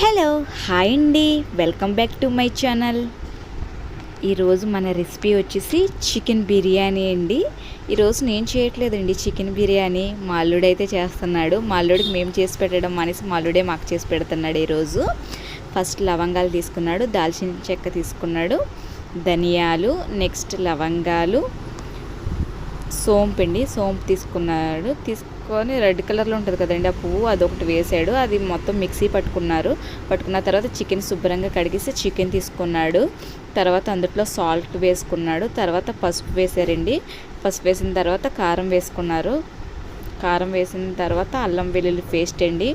Hello hi అండి. Welcome back to my channel. ఈరోజు మన రెసిపీ వచ్చేసి చికెన్ బిర్యానీ అండి. ఈరోజు నేను చేయట్లేదండి చికెన్ బిర్యానీ. మా అల్లుడైతే చేస్తున్నాడు. మా అల్లుడికి మేము చేసి పెట్టడం అనేసి మా అల్లుడే మాకు చేసి పెడుతున్నాడు ఈరోజు. ఫస్ట్ లవంగాలు తీసుకున్నాడు దాల్చిన చెక్క తీసుకున్నాడు ధనియాలు నెక్స్ట్ లవంగాలు సోంపు అండి సోంపు తీసుకున్నాడు. తీసుకొని రెడ్ కలర్లో ఉంటుంది కదండి ఆ పువ్వు అదొకటి వేసాడు. అది మొత్తం మిక్సీ పట్టుకున్నారు. పట్టుకున్న తర్వాత చికెన్ శుభ్రంగా కడిగేసి చికెన్ తీసుకున్నాడు. తర్వాత అందులో సాల్ట్ వేసుకున్నాడు. తర్వాత పసుపు వేసారండి. పసుపు వేసిన తర్వాత కారం వేసుకున్నారు. కారం వేసిన తర్వాత అల్లం వెల్లుల్లి పేస్ట్ అండి.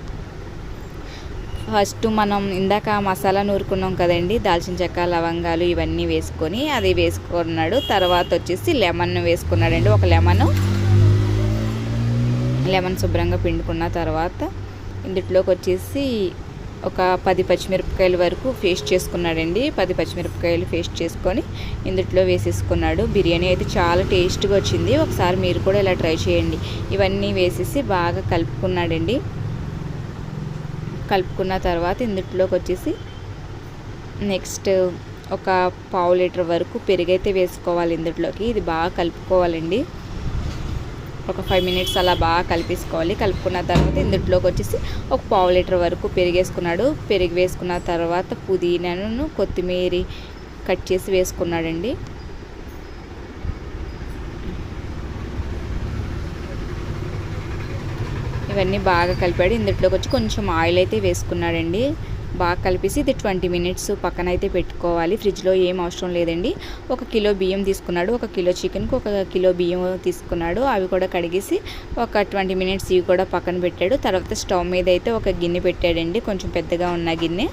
ఫస్ట్ మనం ఇందాక మసాలా నూరుకున్నాం కదండి దాల్చిన చెక్క లవంగాలు ఇవన్నీ వేసుకొని అది వేసుకున్నాడు. తర్వాత వచ్చేసి లెమన్ వేసుకున్నాడండి. ఒక లెమన్ లెమన్ శుభ్రంగా పిండుకున్న తర్వాత ఇందులోకి వచ్చేసి ఒక పది పచ్చిమిరపకాయల వరకు పేస్ట్ చేసుకున్నాడండి. పది పచ్చిమిరపకాయలు పేస్ట్ చేసుకొని ఇందులో వేసేసుకున్నాడు. బిర్యానీ అయితే చాలా టేస్ట్గా వచ్చింది. ఒకసారి మీరు కూడా ఇలా ట్రై చేయండి. ఇవన్నీ వేసేసి బాగా కలుపుకున్నాడండి. కలుపుకున్న తర్వాత ఇందులోకి వచ్చేసి నెక్స్ట్ ఒక పావు లీటర్ వరకు పెరుగైతే వేసుకోవాలి ఇందులోకి. ఇది బాగా కలుపుకోవాలండి. ఒక ఫైవ్ మినిట్స్ అలా బాగా కలిపేసుకోవాలి. కలుపుకున్న తర్వాత ఇందులోకి వచ్చేసి ఒక పావు లీటర్ వరకు పెరిగేసుకున్నాడు. పెరిగి వేసుకున్న తర్వాత పుదీనాను కొత్తిమీర కట్ చేసి వేసుకున్నాడండి. ఇవన్నీ బాగా కలిపాడు. ఇందులోకి వచ్చి కొంచెం ఆయిల్ అయితే వేసుకున్నాడండి. బాగా కలిపేసి ఇది ట్వంటీ మినిట్స్ పక్కన అయితే పెట్టుకోవాలి. ఫ్రిడ్జ్లో ఏం అవసరం లేదండి. ఒక కిలో బియ్యం తీసుకున్నాడు. ఒక కిలో చికెన్కి ఒక కిలో బియ్యం తీసుకున్నాడు. అవి కూడా కడిగేసి ఒక ట్వంటీ మినిట్స్ ఇవి కూడా పక్కన పెట్టాడు. తర్వాత స్టవ్ మీద అయితే ఒక గిన్నె పెట్టాడండి. కొంచెం పెద్దగా ఉన్న గిన్నె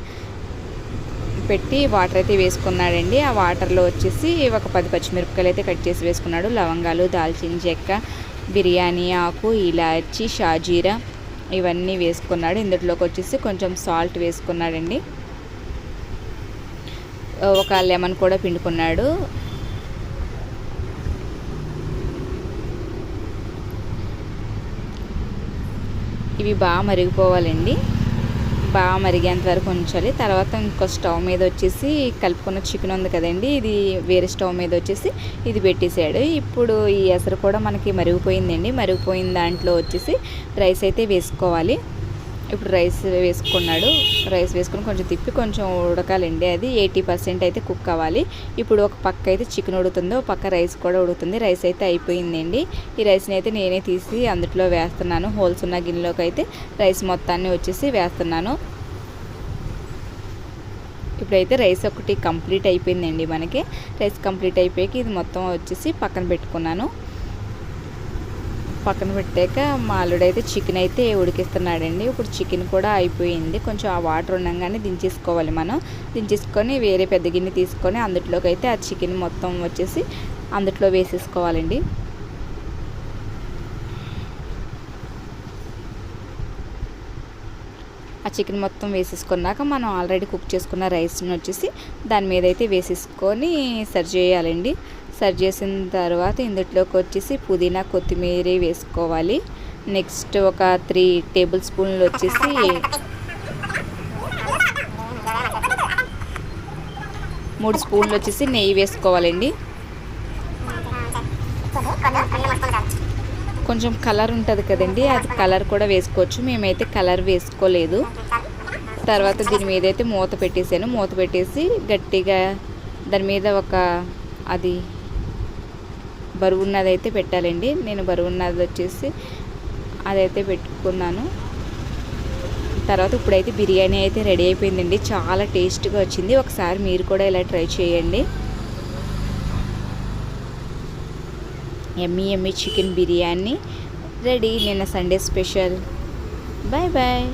పెట్టి వాటర్ అయితే వేసుకున్నాడండి. ఆ వాటర్లో వచ్చేసి ఒక పది పచ్చిమిరపకాయలు అయితే కట్ చేసి వేసుకున్నాడు. లవంగాలు దాల్చిన చెక్క బిర్యానీ ఆకు ఇలాచి షాజీరా ఇవన్నీ వేసుకున్నాడు. ఇందులోకి వచ్చేసి కొంచెం సాల్ట్ వేసుకున్నాడండి. ఒక లెమన్ కూడా పిండుకున్నాడు. ఇవి బాగా మరిగిపోవాలండి. బాగా మరిగేంత వరకు ఉంచాలి. తర్వాత ఇంకో స్టవ్ మీద వచ్చేసి కలుపుకున్న చికెన్ ఉంది కదండి ఇది వేరే స్టవ్ మీద వచ్చేసి ఇది పెట్టేసాడు. ఇప్పుడు ఈ ఎసరు కూడా మనకి మరిగిపోయిందండి. మరిగిపోయిన దాంట్లో వచ్చేసి రైస్ అయితే వేసుకోవాలి. ఇప్పుడు రైస్ వేసుకున్నాడు. రైస్ వేసుకుని కొంచెం తిప్పి కొంచెం ఉడకాలండి అది. ఎయిటీ పర్సెంట్ అయితే కుక్ అవ్వాలి. ఇప్పుడు ఒక పక్క అయితే చికెన్ ఉడుతుంది ఒక పక్క రైస్ కూడా ఉడుతుంది. రైస్ అయితే అయిపోయిందండి. ఈ రైస్ని అయితే నేనే తీసి అందులో వేస్తున్నాను. హోల్స్ ఉన్న గిన్నెలోకి అయితే రైస్ మొత్తాన్ని వచ్చేసి వేస్తున్నాను. ఇప్పుడైతే రైస్ ఒకటి కంప్లీట్ అయిపోయిందండి మనకి. రైస్ కంప్లీట్ అయిపోయాక ఇది మొత్తం వచ్చేసి పక్కన పెట్టుకున్నాను. పక్కన పెట్టాక మా అల్లుడైతే చికెన్ అయితే ఉడికిస్తున్నాడండి. ఇప్పుడు చికెన్ కూడా అయిపోయింది. కొంచెం ఆ వాటర్ ఉండగానే దించేసుకోవాలి మనం. దించేసుకొని వేరే పెద్ద గిన్నె తీసుకొని అందులోకి అయితే ఆ చికెన్ మొత్తం వచ్చేసి అందుట్లో వేసేసుకోవాలండి. ఆ చికెన్ మొత్తం వేసేసుకున్నాక మనం ఆల్రెడీ కుక్ చేసుకున్న రైస్ని వచ్చేసి దాని మీద అయితే వేసేసుకొని సర్వ్ చేయాలండి. సర్వ్ చేసిన తర్వాత ఇందులోకి వచ్చేసి పుదీనా కొత్తిమీర వేసుకోవాలి. నెక్స్ట్ ఒక త్రీ టేబుల్ స్పూన్లు వచ్చేసి మూడు స్పూన్లు వచ్చేసి నెయ్యి వేసుకోవాలండి. కొంచెం కలర్ ఉంటుంది కదండి అది కలర్ కూడా వేసుకోవచ్చు. మేమైతే కలర్ వేసుకోలేదు. తర్వాత దీని మీద అయితే మూత పెట్టేసాను మూత పెట్టేసి గట్టిగా దాని మీద ఒక అది బరువున్నది అయితే పెట్టాలండి. నేను బరువున్నది వచ్చేసి అదైతే పెట్టుకున్నాను. తర్వాత ఇప్పుడైతే బిర్యానీ అయితే రెడీ అయిపోయిందండి. చాలా టేస్ట్గా వచ్చింది. ఒకసారి మీరు కూడా ఇలా ట్రై చేయండి. Yummy yummy chicken biryani. Ready. నిన్న సండే స్పెషల్. Bye bye